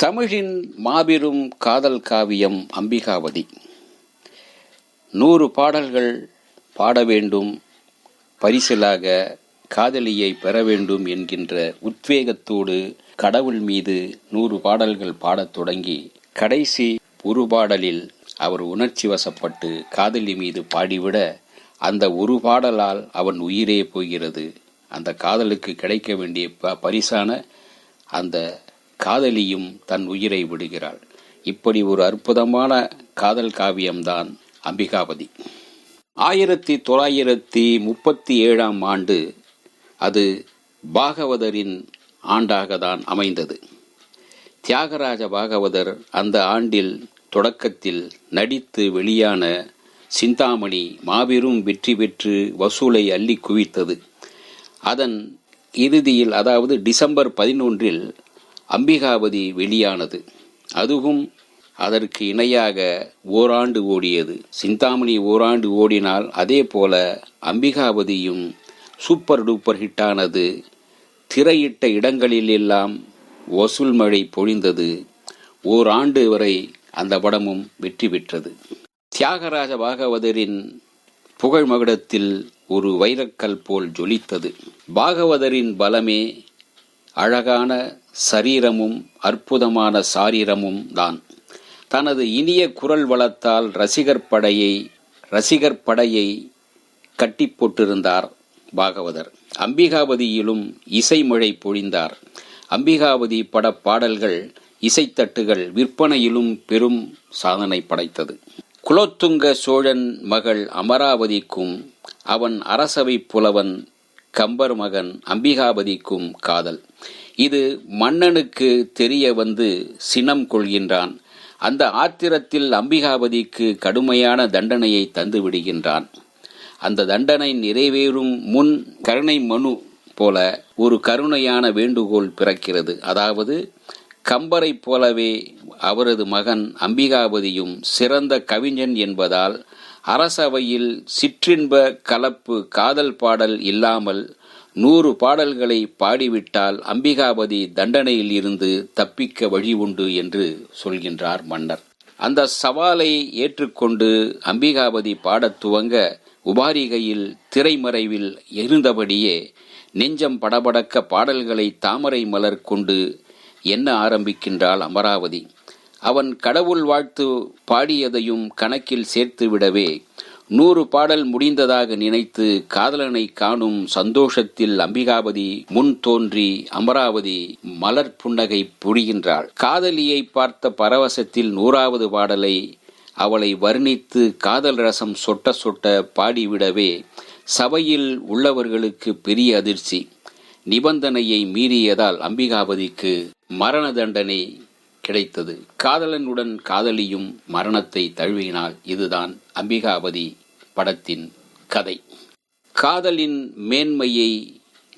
தமிழின் மாபெரும் காதல் காவியம் அம்பிகாவதி. நூறு பாடல்கள் பாட வேண்டும் பரிசிலாக காதலியை பெற வேண்டும் என்கின்ற உத்வேகத்தோடு கடவுள் மீது நூறு பாடல்கள் பாடத் தொடங்கி கடைசி ஒரு பாடலில் அவர் உணர்ச்சி வசப்பட்டு காதலி மீது பாடிவிட அந்த ஒரு பாடலால் அவன் உயிரே போகிறது. அந்த காதலுக்கு கிடைக்க வேண்டிய ப பரிசான அந்த காதலியும் தன் உயிரை விடுகிறாள். இப்படி ஒரு அற்புதமான காதல் காவியம்தான் அம்பிகாபதி. ஆயிரத்தி தொள்ளாயிரத்தி முப்பத்தி ஏழாம் ஆண்டு அது பாகவதரின் ஆண்டாக தான் அமைந்தது. தியாகராஜ பாகவதர் அந்த ஆண்டில் தொடக்கத்தில் நடித்து வெளியான சிந்தாமணி மாபெரும் வெற்றி பெற்று வசூலை அள்ளி குவித்தது. அதன் இறுதியில் அதாவது டிசம்பர் பதினொன்றில் அம்பிகாபதி வெளியானது. அதுவும் அதற்கு இணையாக ஓராண்டு ஓடியது. சிந்தாமணி ஓராண்டு ஓடினால் அதே போல அம்பிகாபதியும் சூப்பர் டூப்பர் ஹிட்டானது. திரையிட்ட இடங்களிலெல்லாம் வசூல் மழை பொழிந்தது. ஓராண்டு வரை அந்த படமும் வெற்றி பெற்றது. தியாகராஜ பாகவதரின் புகழ் மகுடத்தில் ஒரு வைரக்கல் போல் ஜொலித்தது. பாகவதரின் பலமே அழகான சரீரமும் அற்புதமான சாரீரமும் தான். தனது இனிய குரல் வளத்தால் ரசிகர் படையை ரசிகர் படையை கட்டி போட்டிருந்தார் பாகவதர். அம்பிகாபதியிலும் இசைமழை பொழிந்தார். அம்பிகாபதி பட பாடல்கள் இசைத்தட்டுகள் விற்பனையிலும் பெரும் சாதனை படைத்தது. குலோத்துங்க சோழன் மகள் அமராவதிக்கும் அவன் அரசவை புலவன் கம்பர் மகன் அம்பிகாபதிக்கும் காதல். இது மன்னனுக்கு தெரிய வந்து சினம் கொள்கின்றான். அந்த ஆத்திரத்தில் அம்பிகாபதிக்கு கடுமையான தண்டனையை தந்து விடுகின்றான். அந்த தண்டனை நிறைவேறும் முன் கருணை மனு போல ஒரு கருணையான வேண்டுகோள் பிறக்கிறது. அதாவது கம்பரைப் போலவே அவரது மகன் அம்பிகாபதியும் சிறந்த கவிஞன் என்பதால் அரசவையில் சிற்றின்ப கலப்பு காதல் பாடல் இல்லாமல் நூறு பாடல்களை பாடிவிட்டால் அம்பிகாபதி தண்டனையில் இருந்து தப்பிக்க வழி உண்டு என்று சொல்கின்றார் மன்னர். அந்த சவாலை ஏற்றுக்கொண்டு அம்பிகாபதி பாடத் துவங்க உபாரிகையில் திரைமறைவில் இருந்தபடியே நெஞ்சம் படபடக்க பாடல்களை தாமரை மலர் கொண்டு எண்ண ஆரம்பிக்கின்றாள் அமராவதி? அவன் கடவுள் வாழ்த்து பாடியதையும் கணக்கில் சேர்த்துவிடவே நூறு பாடல் முடிந்ததாக நினைத்து காதலனை காணும் சந்தோஷத்தில் அம்பிகாபதி முன் தோன்றி அமராவதி மலர் புன்னகை புரிகின்றாள். காதலியை பார்த்த பரவசத்தில் நூறாவது பாடலை அவளை வர்ணித்து காதல் ரசம் சொட்ட சொட்ட பாடிவிடவே சபையில் உள்ளவர்களுக்கு பெரிய அதிர்ச்சி. நிபந்தனையை மீறியதால் அம்பிகாபதிக்கு மரண தண்டனை கிடைத்தது. காதலனுடன் காதலியும் மரணத்தை தழுவினாள். இதுதான் அம்பிகாபதி படத்தின் கதை. காதலின் மேன்மையை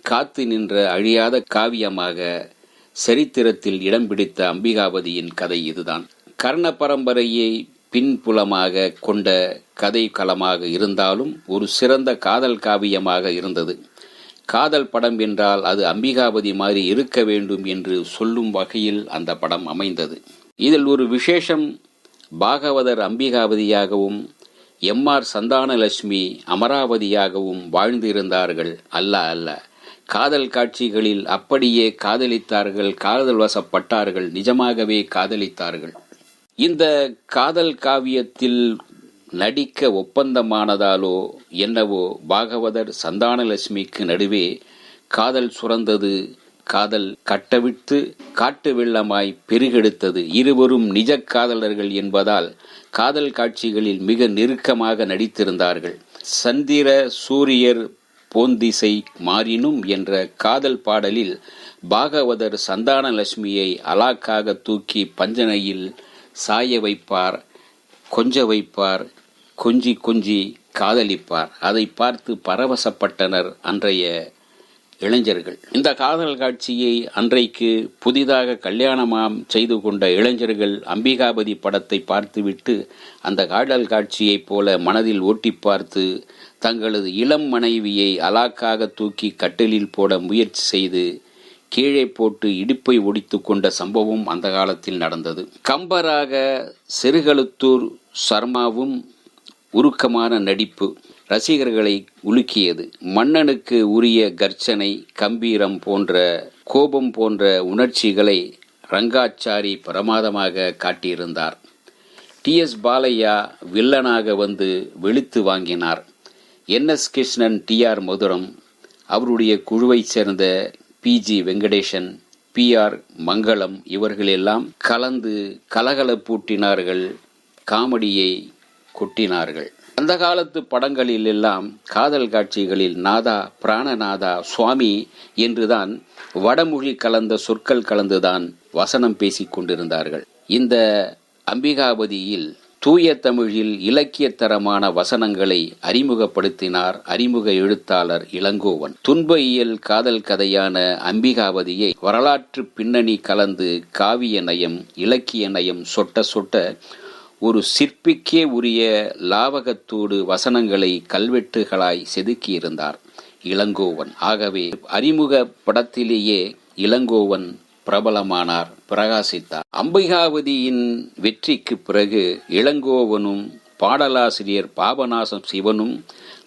காத்து நின்ற அழியாத காவியமாக சரித்திரத்தில் இடம் பிடித்த அம்பிகாபதியின் கதை இதுதான். கர்ண பரம்பரையை பின்புலமாக கொண்ட கதை களமாக இருந்தாலும் ஒரு சிறந்த காதல் காவியமாக இருந்தது. காதல் படம் என்றால் அது அம்பிகாபதி மாதிரி இருக்க வேண்டும் என்று சொல்லும் வகையில் அந்த படம் அமைந்தது. இதில் ஒரு விசேஷம் பாகவதர் அம்பிகாபதியாகவும் எம் ஆர் சந்தானலட்சுமி அமராவதியாகவும் வாழ்ந்திருந்தார்கள். அல்ல அல்ல. காதல் காட்சிகளில் அப்படியே காதலித்தார்கள் காதல் வசப்பட்டார்கள் நிஜமாகவே காதலித்தார்கள். இந்த காதல் காவியத்தில் நடிக்க ஒப்பந்தமானதாலோ என்னவோ பாகவதர் சந்தானலட்சுமிக்கு நடுவே காதல் சுரந்தது. காதல் கட்டவிட்டு காட்டு வெள்ளமாய் பெருகெடுத்தது. இருவரும் நிஜ காதலர்கள் என்பதால் காதல் காட்சிகளில் மிக நெருக்கமாக நடித்திருந்தார்கள். சந்திர சூரியர் போந்திசை மாறினும் என்ற காதல் பாடலில் பாகவதர் சந்தானலட்சுமியை அலாக்காக தூக்கி பஞ்சனையில் சாய வைப்பார் கொஞ்ச வைப்பார் கொஞ்சி கொஞ்சி காதலிப்பார். அதை பார்த்து பரவசப்பட்டனர் அன்றைய இளைஞர்கள். இந்த காதல் காட்சியை அன்றைக்கு புதிதாக கல்யாணமாம் செய்து கொண்ட இளைஞர்கள் அம்பிகாபதி படத்தை பார்த்துவிட்டு அந்த காதல் காட்சியைப் போல மனதில் ஓட்டி பார்த்து தங்களது இளம் மனைவியை அலாக்காக தூக்கி கட்டிலில் போட முயற்சி செய்து கீழே போட்டு இடுப்பை ஒடித்து கொண்ட சம்பவம் அந்த காலத்தில் நடந்தது. கம்பராக செருகழுத்தூர் சர்மாவும் உருக்கமான நடிப்பு ரசிகர்களை உலுக்கியது. மன்னனுக்கு உரிய கர்ச்சனை கம்பீரம் போன்ற கோபம் போன்ற உணர்ச்சிகளை ரங்காச்சாரி பிரமாதமாக காட்டியிருந்தார். டி. எஸ். பாலையா வில்லனாக வந்து வெளுத்து வாங்கினார். N. S. Krishnan T. R. Mathuram அவருடைய குழுவைச் சேர்ந்த P. G. Venkatesan P. R. Mangalam இவர்களெல்லாம் கலந்து கலகலப்பூட்டினார்கள். காமெடியை கொட்டினார்கள். அந்த காலத்து படங்களில் எல்லாம் காதல் காட்சிகளில் நாதா பிராணநாதா சுவாமி என்றுதான் வடமொழி கலந்த சொற்கள் கலந்துதான் வசனம் பேசிக் கொண்டிருந்தார்கள். இந்த அம்பிகாபதியில் தூய தமிழில் இலக்கியத்தரமான வசனங்களை அறிமுகப்படுத்தினார் அறிமுக எழுத்தாளர் இளங்கோவன். துன்ப இயல் காதல் கதையான அம்பிகாவதியை வரலாற்று பின்னணி கலந்து காவிய நயம் இலக்கிய நயம் சொட்ட சொட்ட ஒரு சிற்பிக்கே உரிய லாவகத்தோடு வசனங்களை கல்வெட்டுகளாய் செதுக்கியிருந்தார் இளங்கோவன். ஆகவே அறிமுக படத்திலேயே இளங்கோவன் பிரபலமானார் பிரகாசித்தார். அம்பிகாவதியின் வெற்றிக்கு பிறகு இளங்கோவனும் பாடலாசிரியர் பாபநாசம் சிவனும்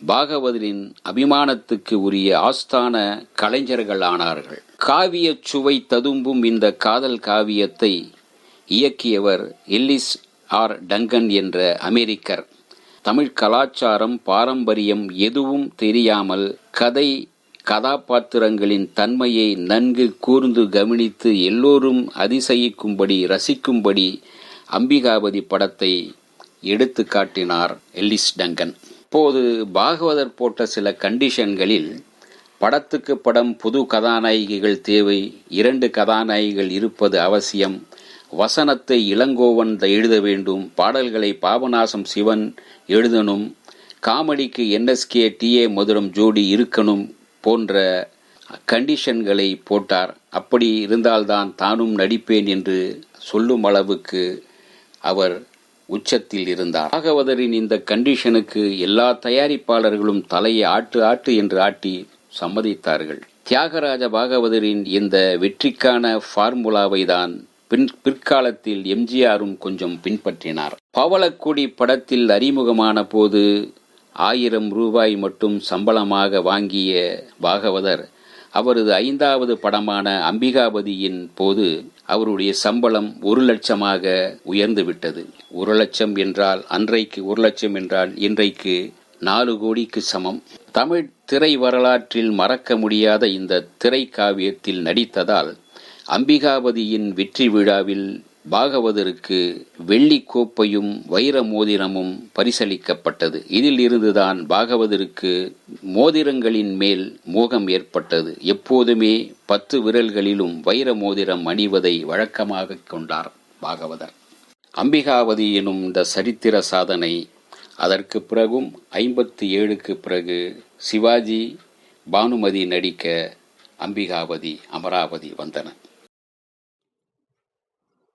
பாகவதரின் அபிமானத்துக்கு உரிய ஆஸ்தான கலைஞர்களானார்கள். காவிய சுவை ததும்பும் இந்த காதல் காவியத்தை இயக்கியவர் எல்லிஸ் ஆர். டங்கன் என்ற அமெரிக்கர். தமிழ் கலாச்சாரம் பாரம்பரியம் எதுவும் தெரியாமல் கதை கதாபாத்திரங்களின் தன்மையை நன்கு கூர்ந்து கவனித்து எல்லோரும் அதிசயிக்கும்படி ரசிக்கும்படி அம்பிகாபதி படத்தை எடுத்து காட்டினார் எல்லிஸ் டங்கன். இப்போது பாகவதர் போட்ட சில கண்டிஷன்களில் படத்துக்கு படம் புது கதாநாயகிகள் தேவை இரண்டு கதாநாயகிகள் இருப்பது அவசியம் வசனத்தை இளங்கோவன் எழுத வேண்டும் பாடல்களை பாபநாசம் சிவன் எழுதணும் காமெடிக்கு என்எஸ்கே டிஏ மதுரம் ஜோடி இருக்கணும் போன்ற கண்டிஷன்களை போட்டார். அப்படி இருந்தால்தான் தானும் நடிப்பேன் என்று சொல்லும் அளவுக்கு அவர் உச்சத்தில் இருந்தார். பாகவதரின் இந்த கண்டிஷனுக்கு எல்லா தயாரிப்பாளர்களும் தலையை ஆட்டு ஆட்டு என்று ஆட்டி சம்மதித்தார்கள். தியாகராஜ பாகவதரின் இந்த வெற்றிக்கான ஃபார்முலாவை தான் பின் பிற்காலத்தில் எம்ஜிஆரும் கொஞ்சம் பின்பற்றினார். பவளக்குடி படத்தில் அறிமுகமான போது ஆயிரம் ரூபாய் மட்டும் சம்பளமாக வாங்கிய பாகவதர் அவரது ஐந்தாவது படமான அம்பிகாபதியின் போது அவருடைய சம்பளம் ஒரு லட்சமாக உயர்ந்துவிட்டது ஒரு லட்சம் என்றால் அன்றைக்கு ஒரு லட்சம் என்றால் இன்றைக்கு நாலு கோடிக்கு சமம். தமிழ் திரை வரலாற்றில் மறக்க முடியாத இந்த திரை காவியத்தில் நடித்ததால் அம்பிகாபதியின் வெற்றி விழாவில் பாகவதருக்கு வெள்ளி கோப்பையும் வைர மோதிரமும் பரிசளிக்கப்பட்டது. இதில் இருந்துதான் பாகவதருக்கு மோதிரங்களின் மேல் மோகம் ஏற்பட்டது. எப்போதுமே பத்து விரல்களிலும் வைர மோதிரம் அணிவதை வழக்கமாக கொண்டார் பாகவதர். அம்பிகாவதி எனும் இந்த சரித்திர சாதனை அதற்கு பிறகும் ஐம்பத்தி ஏழுக்கு பிறகு சிவாஜி பானுமதி நடிக்க அம்பிகாவதி அமராவதி வந்தன.